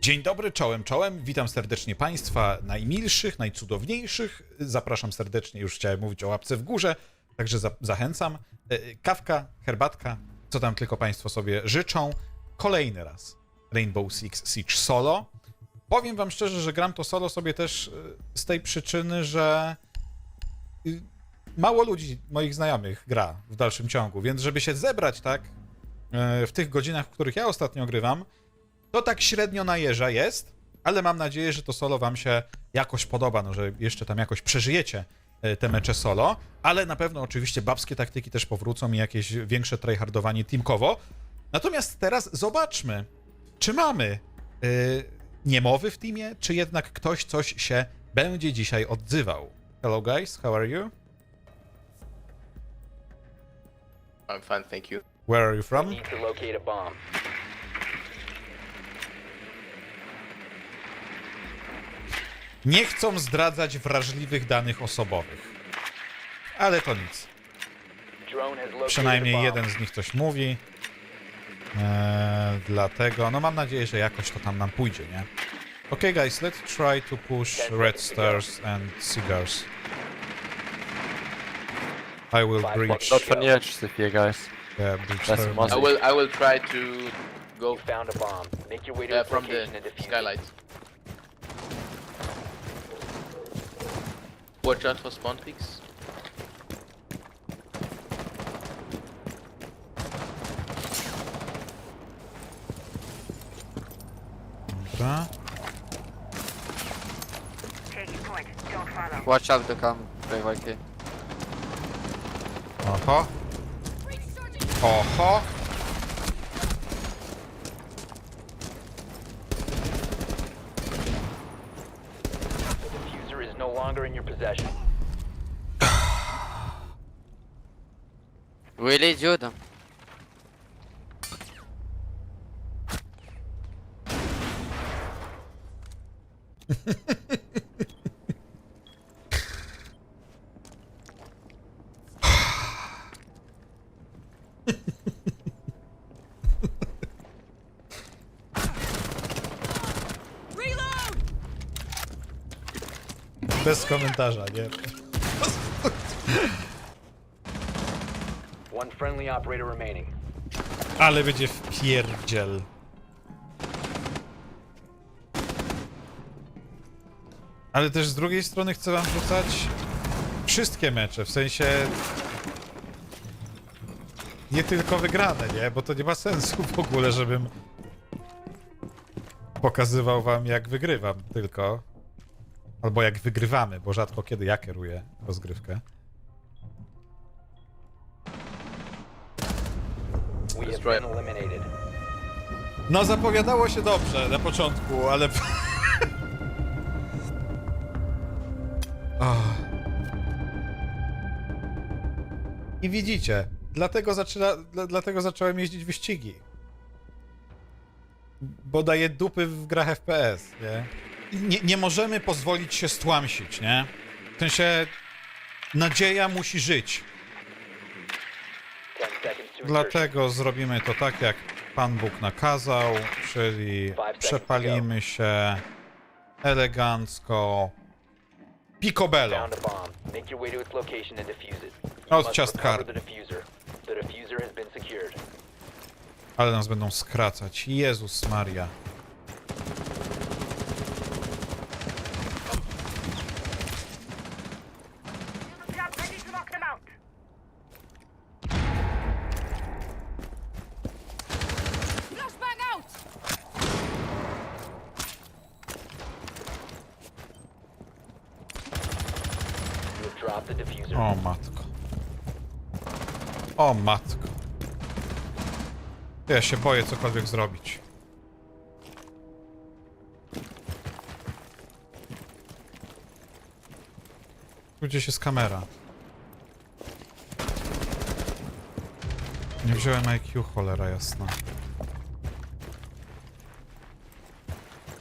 Dzień dobry, czołem, czołem. Witam serdecznie Państwa najmilszych, najcudowniejszych. Zapraszam serdecznie, już chciałem mówić o łapce w górze, także za zachęcam. E, Kawka, herbatka, co tam tylko Państwo sobie życzą. Kolejny raz Rainbow Six Siege Solo. Powiem Wam szczerze, że gram to solo sobie też e, z tej przyczyny, że y, mało ludzi, moich znajomych, gra w dalszym ciągu, więc żeby się zebrać, tak, e, w tych godzinach, w których ja ostatnio grywam, to tak średnio na jeża jest, ale mam nadzieję, że to solo wam się jakoś podoba, no że jeszcze tam jakoś przeżyjecie e, te mecze solo, ale na pewno oczywiście babskie taktyki też powrócą i jakieś większe tryhardowanie teamkowo. Natomiast teraz zobaczmy, czy mamy yy, niemowy w teamie, czy jednak ktoś coś się będzie dzisiaj odzywał. Hello guys, how are you? I'm fine, thank you. Where are you from? Need to locate a bomb. Nie chcą zdradzać wrażliwych danych osobowych. Ale to nic. Przynajmniej jeden z nich coś mówi. Eee, dlatego, no mam nadzieję, że jakoś to tam nam pójdzie, nie? Okay guys, let's try to push red stars and cigars. I will breach, Not for near just here, guys. yeah, breach That's their- must- I will I will try to go found a bomb. Make your way to uh, its from the location and defuse it. skylights. Watch out for spawn peaks. Dobra. Taking point. Don't follow. Watch out to come, very likely. Oho. Oho. The diffuser is no longer in your possession. Really, Jude? Bez komentarza, nie? One friendly operator remaining. Ale będzie wpierdziel. Ale też z drugiej strony chcę wam rzucać wszystkie mecze, w sensie nie tylko wygrane, nie? Bo to nie ma sensu w ogóle, żebym pokazywał wam jak wygrywam tylko. Albo jak wygrywamy, bo rzadko kiedy ja kieruję rozgrywkę. We have Destroy it. been eliminated. No zapowiadało się dobrze na początku, ale... Ach. I widzicie, dlatego, zaczyna, dla, dlatego zacząłem jeździć wyścigi. Bo daje dupy w grach FPS, nie? Nie, nie możemy pozwolić się stłamsić, nie? W sensie, nadzieja musi żyć. 10 seconds to insertion. Dlatego zrobimy to tak, jak Pan Bóg nakazał, czyli przepalimy się elegancko. Picobello. Been secured. Ale nas będą skracać. Jezus Maria. O matko. O matko. Ja się boję cokolwiek zrobić. Tu gdzieś jest kamera. Nie wziąłem IQ, cholera jasna.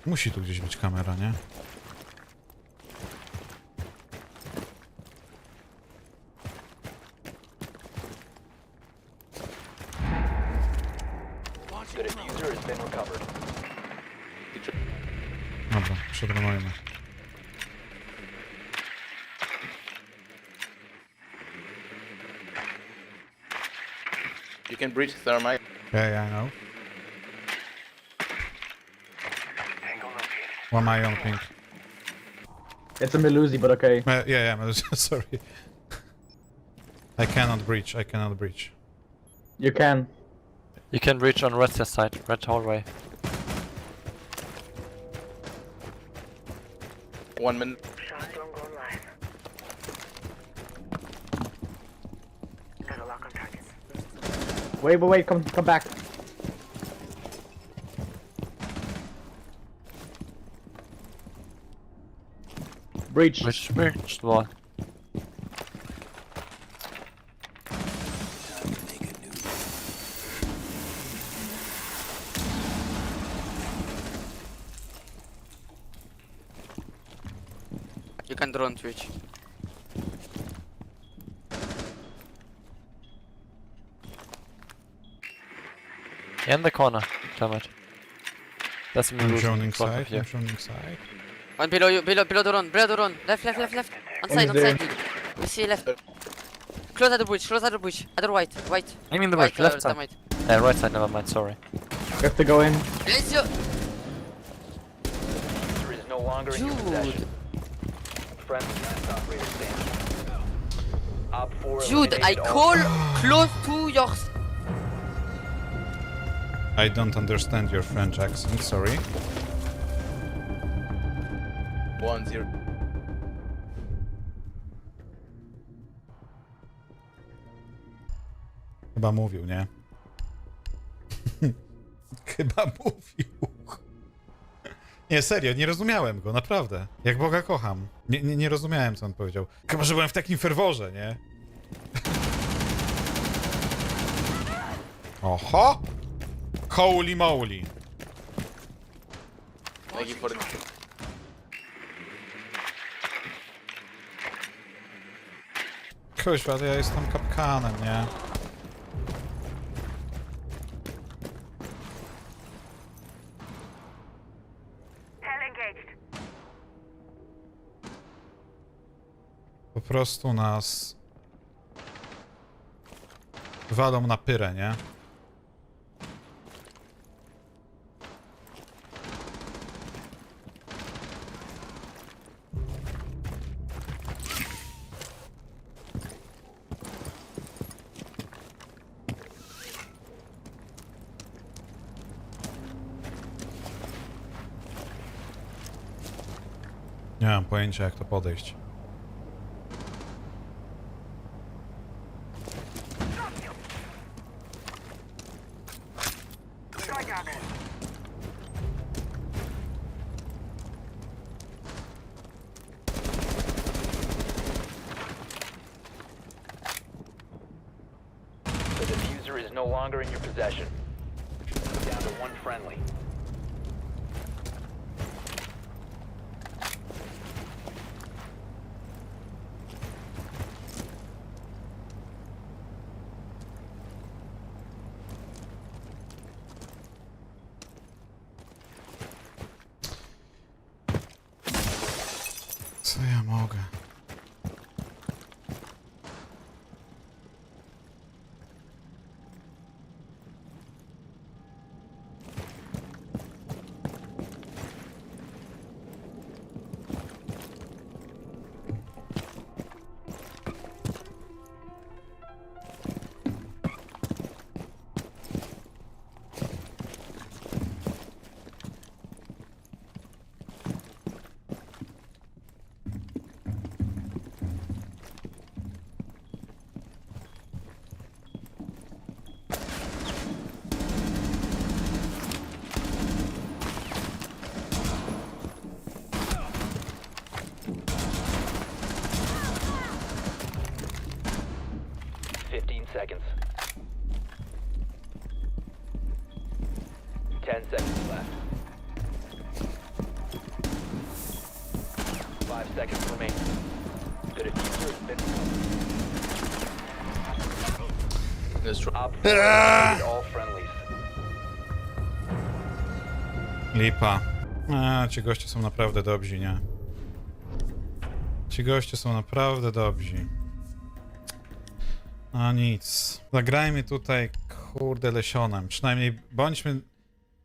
Musi tu gdzieś być kamera, nie? The diffuser has been recovered. Dobra, przedronujmy. You can breach thermite. Yeah, yeah, I know. One eye on pink. It's a Melusi, but okay. Uh, yeah, yeah, sorry. I cannot breach, I cannot breach. You can. You can reach on red side, red hallway. One minute. Shotgun going live. Got a lock on targets. Wait, wait, wait, come, come back. Breach. Which breach wall? You drone Twitch. In the corner, damn. That's me I'm losing droning front side, of you. I'm droning side. One below you, below, below the run, below the run. Left, left, left, left. On side, on side, dude. We see left. Close at the bridge, close at the bridge. Other white, white. I mean the white bridge, left uh, side. dynamite. Uh, right side, never mind, sorry. You have to go in. Let's go. Diffuser no longer in your possession. Friendly last operator standing. Op 4 Dude, I call close to your... I don't understand your French accent, sorry. One zero. Chyba mówił, nie? Chyba mówił. Nie, serio, nie rozumiałem go, naprawdę. Jak Boga kocham. Nie, nie, nie rozumiałem, co on powiedział. Chyba, że byłem w takim ferworze, nie? Oho! Holy moly! Thank you for the. Kuźwa, to ja jestem kapkanem, nie? Prostu nas... Walą na pyrę, nie? Nie mam pojęcia, jak to podejść. No longer in your possession. Down to one friendly. Co ja mogę? Seconds remaining. The diffuser has been Destroy. Op 4 eliminated all friendlies. Lipa. A, ci goście są naprawdę dobrzy, nie? Ci goście są naprawdę dobrzy. A nic. Zagrajmy tutaj, kurde, lesionem. Przynajmniej bądźmy,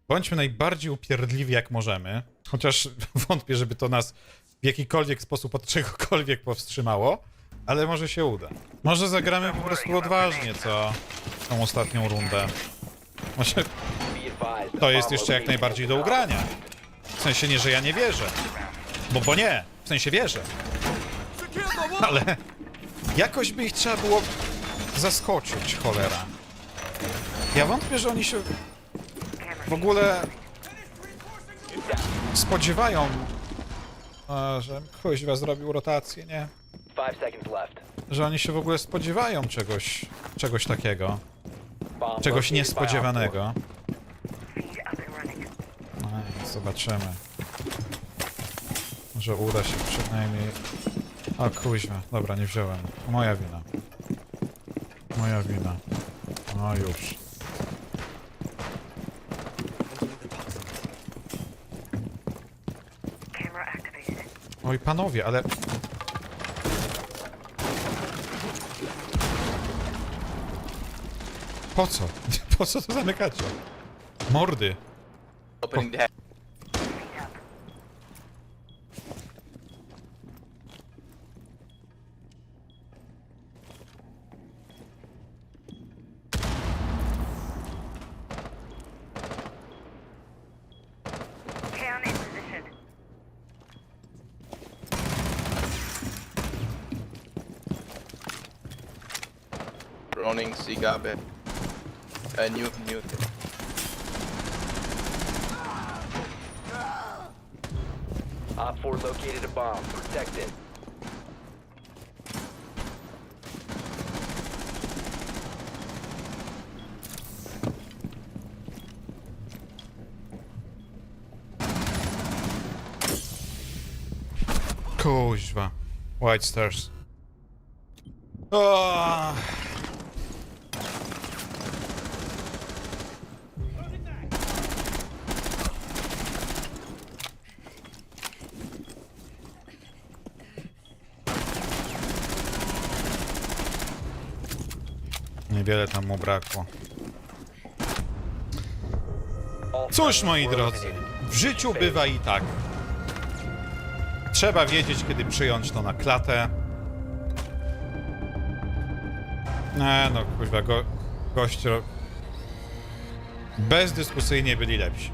bądźmy najbardziej upierdliwi jak możemy. Chociaż wątpię, żeby to nas w jakikolwiek sposób od czegokolwiek powstrzymało. Ale może się uda. Może zagramy po prostu odważnie, co? Tą ostatnią rundę. Może to jest jeszcze jak najbardziej do ugrania. W sensie nie, że ja nie wierzę. Bo, bo nie. W sensie wierzę. Ale jakoś by ich trzeba było zaskoczyć, cholera. Ja wątpię, że oni się w ogóle spodziewają, a, że kuźwa zrobił rotację, nie? Five seconds left. Że oni się w ogóle spodziewają czegoś, czegoś takiego. Bomb Czegoś located by Op niespodziewanego. No, zobaczymy. Może uda się przynajmniej... O kuźwa, dobra, nie wziąłem. Moja wina. Moja wina. No już. Oj, panowie, ale... Po co? Po co to zamykacie? Mordy. Opening the Running, C Gabe. Uh, new, new. Op 4 located a bomb. Protect it. Kuźwa. White Stars. O! Niewiele tam mu brakło. Cóż, moi drodzy, w życiu bywa i tak. Trzeba wiedzieć, kiedy przyjąć to na klatę. Nie, no kurwa, go, ro- bezdyskusyjnie byli lepsi.